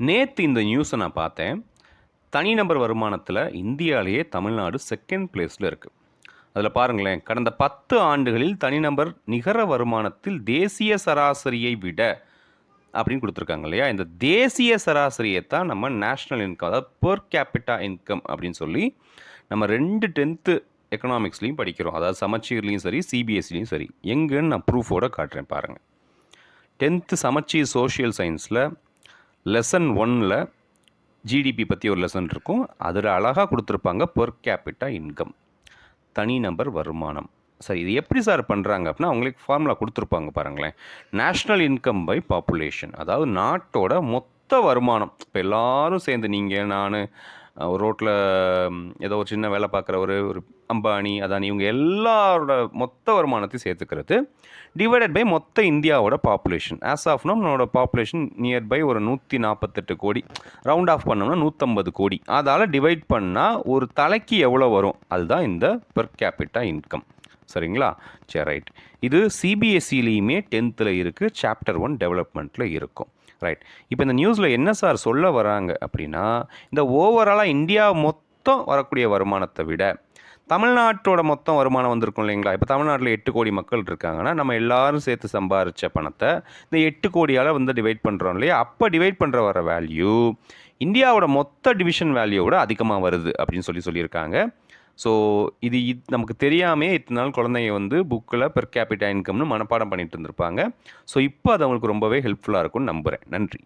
நேற்று இந்த நியூஸை நான் பார்த்தேன். தனிநபர் வருமானத்தில் இந்தியாவிலேயே தமிழ்நாடு செகண்ட் பிளேஸில் இருக்குது அதில் பாருங்களேன் கடந்த பத்து ஆண்டுகளில் தனிநபர் நிகர வருமானத்தில் தேசிய சராசரியை விட அப்படின்னு கொடுத்துருக்காங்க இல்லையா? இந்த தேசிய சராசரியை தான் நம்ம நேஷ்னல் இன்கம் அதாவது பெர் கேபிட்டா இன்கம் அப்படின்னு சொல்லி நம்ம ரெண்டு டென்த்து எக்கனாமிக்ஸ்லேயும் படிக்கிறோம். அதாவது சமச்சீர்லேயும் சரி சிபிஎஸ்சிலையும் சரி. எங்கேன்னு நான் ப்ரூஃபோட காட்டுறேன் பாருங்கள் டென்த்து சமச்சீர் சோஷியல் சயின்ஸில் லெசன் ஒன்னில் ஜிடிபி பற்றி ஒரு லெசன் இருக்கும். அதில் அழகாக கொடுத்துருப்பாங்க பெர் கேபிட்டா இன்கம் தனிநபர் வருமானம். சரி இது எப்படி சார் பண்ணுறாங்க அப்படின்னா அவங்களுக்கு ஃபார்முலா கொடுத்துருப்பாங்க பாருங்களேன். நேஷ்னல் இன்கம் பை பாப்புலேஷன் அதாவது நாட்டோட மொத்த வருமானம். இப்போ எல்லாரும் சேர்ந்து நீங்கள் நான் ஒரு ரோட்டில் ஏதோ ஒரு சின்ன வேலை பார்க்குறவர் ஒரு அம்பானி அதானி இவங்க எல்லாரோட மொத்த வருமானத்தையும் சேர்த்துக்கிறது டிவைடட் பை மொத்த இந்தியாவோட பாப்புலேஷன் ஆஸ் ஆஃப் நம்மளோட பாப்புலேஷன் நியர்பை ஒரு நூற்றி நாற்பத்தெட்டு கோடி. ரவுண்ட் ஆஃப் பண்ணோம்னா நூற்றம்பது கோடி. அதால் டிவைட் பண்ணால் ஒரு தலைக்கு எவ்வளோ வரும்? அதுதான் இந்த பெர் கேபிட்டா இன்கம் சரிங்களா? சரி ரைட். இது சிபிஎஸ்சிலையுமே டென்த்தில் இருக்குது சாப்டர் ஒன் டெவலப்மெண்ட்டில் இருக்கும். ரைட். இப்போ இந்த நியூஸில் என்ன சார் சொல்ல வராங்க அப்படின்னா இந்த ஓவராலாக இந்தியா மொத்தம் வரக்கூடிய வருமானத்தை விட தமிழ்நாட்டோட மொத்தம் வருமானம் வந்திருக்கும் இல்லைங்களா? இப்போ தமிழ்நாட்டில் எட்டு கோடி மக்கள் இருக்காங்கன்னா நம்ம எல்லாரும் சேர்த்து சம்பாரித்த பணத்தை இந்த எட்டு கோடியால் வந்து டிவைட் பண்ணுறோம் இல்லையா? அப்போ டிவைட் பண்ணுற வர வேல்யூ இந்தியாவோட மொத்த டிவிஷன் வேல்யூவோட அதிகமாக வருது அப்படின்னு சொல்லி சொல்லியிருக்காங்க. ஸோ இது இத்- நமக்கு தெரியாமே இத்தனை நாள் குழந்தைங்க வந்து புக்கில் பெர் கேபிட்டா இன்கம்னு மனப்பாடம் பண்ணிட்டு இருந்திருப்பாங்க. ஸோ இப்போ அது அவங்களுக்கு ரொம்பவே ஹெல்ப்ஃபுல்லாக இருக்கும்னு நம்புகிறேன் நன்றி.